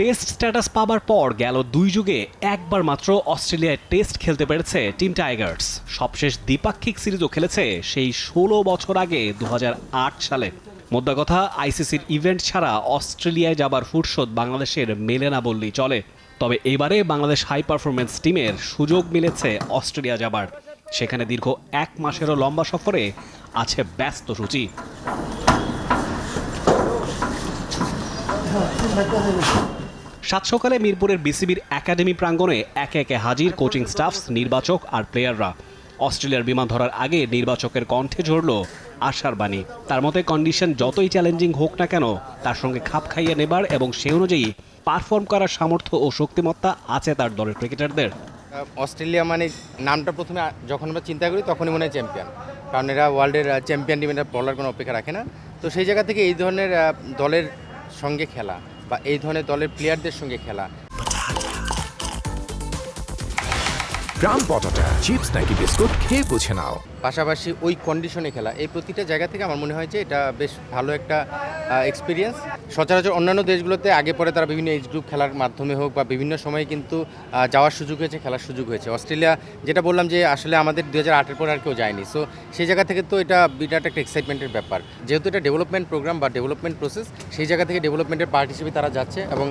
Test status পাবার পর গেল দুই যুগে একবার মাত্র অস্ট্রেলিয়ায় টেস্ট খেলতে পেরেছে টিম টাইগার্স। সবশেষ দ্বিপাক্ষিক সিরিজও খেলেছে সেই ষোলো বছর আগে দু হাজার আট সালে। মোদ্দা কথা, আইসিসির ইভেন্ট ছাড়া অস্ট্রেলিয়ায় যাবার ফুরসত বাংলাদেশের মেলে না বললেই চলে। তবে এবারে বাংলাদেশ হাই পারফরমেন্স টিমের সুযোগ মিলেছে অস্ট্রেলিয়া যাবার। সেখানে দীর্ঘ এক মাসেরও লম্বা সফরে আছে ব্যস্ত সূচি। সাত সকালে মিরপুরের বিসিবির একাডেমি প্রাঙ্গণে একে একে হাজির কোচিং স্টাফস, নির্বাচক আর প্লেয়াররা। অস্ট্রেলিয়ার বিমান ধরার আগে নির্বাচকের কণ্ঠে ঝরল আশার বাণী। তার মতে, কন্ডিশন যতই চ্যালেঞ্জিং হোক না কেন, তার সঙ্গে খাপ খাইয়ে নেবার এবং সে অনুযায়ী পারফর্ম করার সামর্থ্য ও শক্তিমত্তা আছে তার দলের ক্রিকেটারদের। অস্ট্রেলিয়া মানে নামটা প্রথমে যখন আমরা চিন্তা করি, তখনই মনে হয় চ্যাম্পিয়ন। কারণ এরা ওয়ার্ল্ডের চ্যাম্পিয়ন টিম বলার কোনো অপেক্ষা রাখে না। তো সেই জায়গা থেকে এই ধরনের দলের সঙ্গে খেলা। বা এই ধরনের দলের প্লেয়ারদের সঙ্গে খেলা। গ্রাম পটাটা চিপস নাকি বিস্কুট, খেয়ে বুঝে নাও। পাশাপাশি ওই কন্ডিশনে খেলা। এই প্রতিটা জায়গা থেকে আমার মনে হয় যে এটা বেশ ভালো একটা এক্সপিরিয়েন্স সচরাচর অন্যান্য দেশগুলোতে আগে পরে তারা বিভিন্ন এজ গ্রুপ খেলার মাধ্যমে হোক বা বিভিন্ন সময়ে কিন্তু যাওয়ার সুযোগ হয়েছে, খেলার সুযোগ হয়েছে। অস্ট্রেলিয়া, যেটা বললাম যে আসলে আমাদের দু হাজার আটের পর আর কেউ যায়নি। সো সেই জায়গা থেকে তো এটা বিরাট একটা এক্সাইটমেন্টের ব্যাপার। যেহেতু এটা ডেভেলপমেন্ট প্রোগ্রাম বা ডেভেলপমেন্ট প্রসেস সেই জায়গা থেকে ডেভেলপমেন্টের পার্ট হিসেবে তারা যাচ্ছে এবং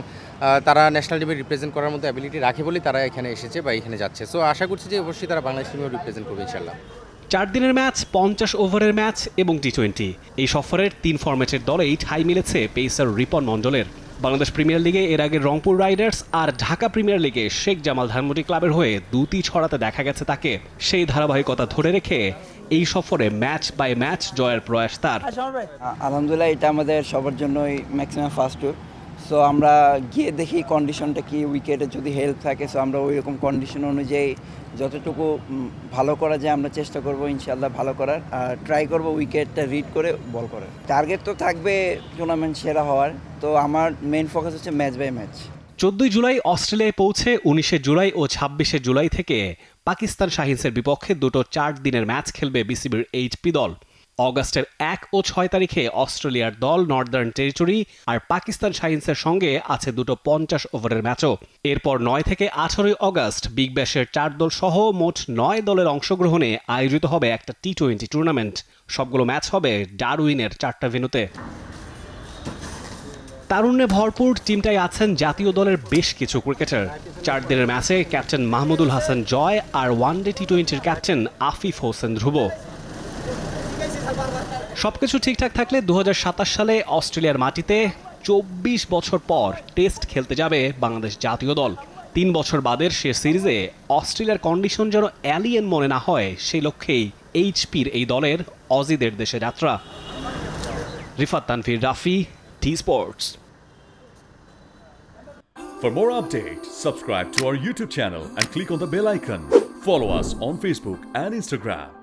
তারা ন্যাশনাল টিমে রিপ্রেজেন্ট করার মতো অ্যাবিলিটি রাখে বলেই তারা এখানে এসেছে বা এখানে যাচ্ছে। সো আশা করছি যে অবশ্যই তারা বাংলাদেশ টিমেও রিপ্রেজেন্ট করবে ইনশাল্লাহ চার দিনের ম্যাচ, পঞ্চাশ ওভারের ম্যাচ এবং টি টোয়েন্টি এই সফরের তিন ফরম্যাটের দলেই ঠাই মিলেছে পেসার রিপন মণ্ডলের। বাংলাদেশ প্রিমিয়ার লিগে এর আগে রংপুর রাইডার্স আর ঢাকা প্রিমিয়ার লিগে শেখ জামাল ধানমন্ডি ক্লাবের হয়ে দুটি ছড়াতে দেখা গেছে তাকে। সেই ধারাবাহিকতা ধরে রেখে এই সফরে ম্যাচ বাই ম্যাচ জয়ের প্রয়াস তার। আলহামদুলিল্লাহ, এটা আমাদের সবার জন্যই ম্যাক্সিমাম ফার্স্ট ট্যুর সো আমরা গিয়ে দেখি কন্ডিশনটা কি উইকেটে যদি হেল্প থাকে সো আমরা ওই রকম কন্ডিশন অনুযায়ী যতটুকু ভালো করা যায় আমরা চেষ্টা করব ইনশাল্লাহ ভালো করার। আর ট্রাই করব উইকেটটা রিড করে বল করার। টার্গেট তো থাকবে টুর্নামেন্ট সেরা হওয়ার। তো আমার মেন ফোকাস হচ্ছে ম্যাচ বাই ম্যাচ চোদ্দই জুলাই অস্ট্রেলিয়ায় পৌঁছে, উনিশে জুলাই ও ছাব্বিশে জুলাই থেকে পাকিস্তান শাহিনসের বিপক্ষে দুটো চার দিনের ম্যাচ খেলবে বিসিবির এইচপি দল। অগাস্টের এক ও ছয় তারিখে অস্ট্রেলিয়ার দল নর্দার্ন টেরিটরি আর পাকিস্তান শাহিনসের সঙ্গে আছে দুটো পঞ্চাশ ওভারের ম্যাচও। এরপর নয় থেকে আঠারোই অগাস্ট বিগ ব্যাশের চার দল সহ মোট নয় দলের অংশগ্রহণে আয়োজিত হবে একটা টি টোয়েন্টি টুর্নামেন্ট। সবগুলো ম্যাচ হবে ডারউইনের চারটা ভেনুতে তারুণ্যে ভরপুর টিমটাই আছেন জাতীয় দলের বেশ কিছু ক্রিকেটার। চার দিনের ম্যাচে ক্যাপ্টেন মাহমুদুল হাসান জয় আর ওয়ানডে টি টোয়েন্টির ক্যাপ্টেন আফিফ হোসেন ধ্রুব। সবকিছু ঠিকঠাক থাকলে দু হাজার সাতাশ সালে অস্ট্রেলিয়ার মাটিতে চব্বিশ বছর পর টেস্ট খেলতে যাবে বাংলাদেশ জাতীয় দল তিন বছর বাদের সে সিরিজে অস্ট্রেলিয়ার কন্ডিশন যেন অ্যালিয়েন মনে না হয় সেই লক্ষ্যেই এইচপির এই দলের অজিদের দেশে যাত্রা Rifat Tanfir Rafi T Sports For more updates, subscribe to our YouTube channel and click on the bell icon. Follow us on Facebook and Instagram.